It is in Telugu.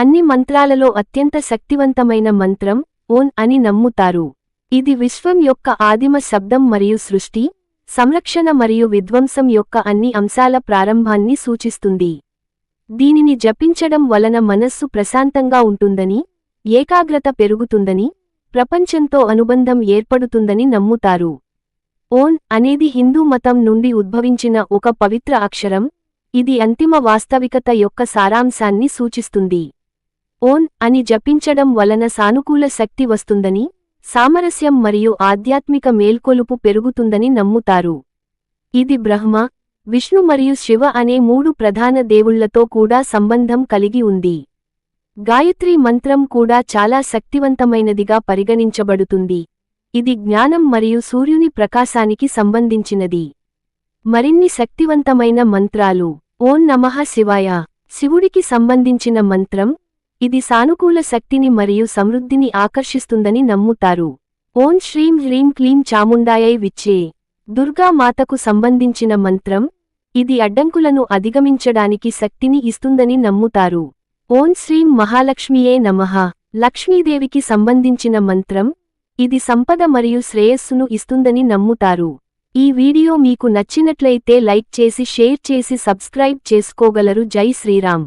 అన్ని మంత్రాలలో అత్యంత శక్తివంతమైన మంత్రం ఓన్ అని నమ్ముతారు. ఇది విశ్వం యొక్క ఆదిమ శబ్దం మరియు సృష్టి సంరక్షణ మరియు విధ్వంసం యొక్క అన్ని అంశాల ప్రారంభాన్ని సూచిస్తుంది. దీనిని జపించడం వలన మనస్సు ప్రశాంతంగా ఉంటుందని ఏకాగ్రత పెరుగుతుందని ప్రపంచంతో అనుబంధం ఏర్పడుతుందని నమ్ముతారు. ఓన్ అనేది హిందూ మతం నుండి ఉద్భవించిన ఒక పవిత్ర అక్షరం ఇది అంతిమ వాస్తవికత యొక్క సారాంశాన్ని సూచిస్తుంది. ఓన్ అని జపించడం వలన సానుకూల శక్తి వస్తుందని సామరస్యం మరియు ఆధ్యాత్మిక మేల్కొలుపు పెరుగుతుందని నమ్ముతారు. ఇది బ్రహ్మ విష్ణు మరియు శివ అనే మూడు ప్రధాన దేవుళ్ళతో కూడా సంబంధం కలిగి ఉంది. గాయత్రి మంత్రం కూడా చాలా శక్తివంతమైనదిగా పరిగణించబడుతుంది. ఇది జ్ఞానం మరియు సూర్యుని ప్రకాశానికి సంబంధించినది. మరిన్ని శక్తివంతమైన మంత్రాలు. ఓం నమః శివాయ. శివుడికి సంబంధించిన మంత్రం ఇది సానుకూల శక్తిని మరియు సమృద్ధిని ఆకర్షిస్తుందని నమ్ముతారు. ఓం శ్రీం హ్రీం క్లీం చాముండాయై విచ్చే. దుర్గా మాతకు సంబంధించిన మంత్రం ఇది అడ్డంకులను అధిగమించడానికి శక్తిని ఇస్తుందని నమ్ముతారు. ఓం శ్రీం మహాలక్ష్మియే నమః. లక్ష్మీదేవికి సంబంధించిన మంత్రం ఇది సంపద మరియు శ్రేయస్సును ఇస్తుందని నమ్ముతారు. ఈ వీడియో మీకు నచ్చినట్లయితే లైక్ చేసి షేర్ చేసి సబ్స్క్రైబ్ చేసుకోగలరు. జై శ్రీరామ్.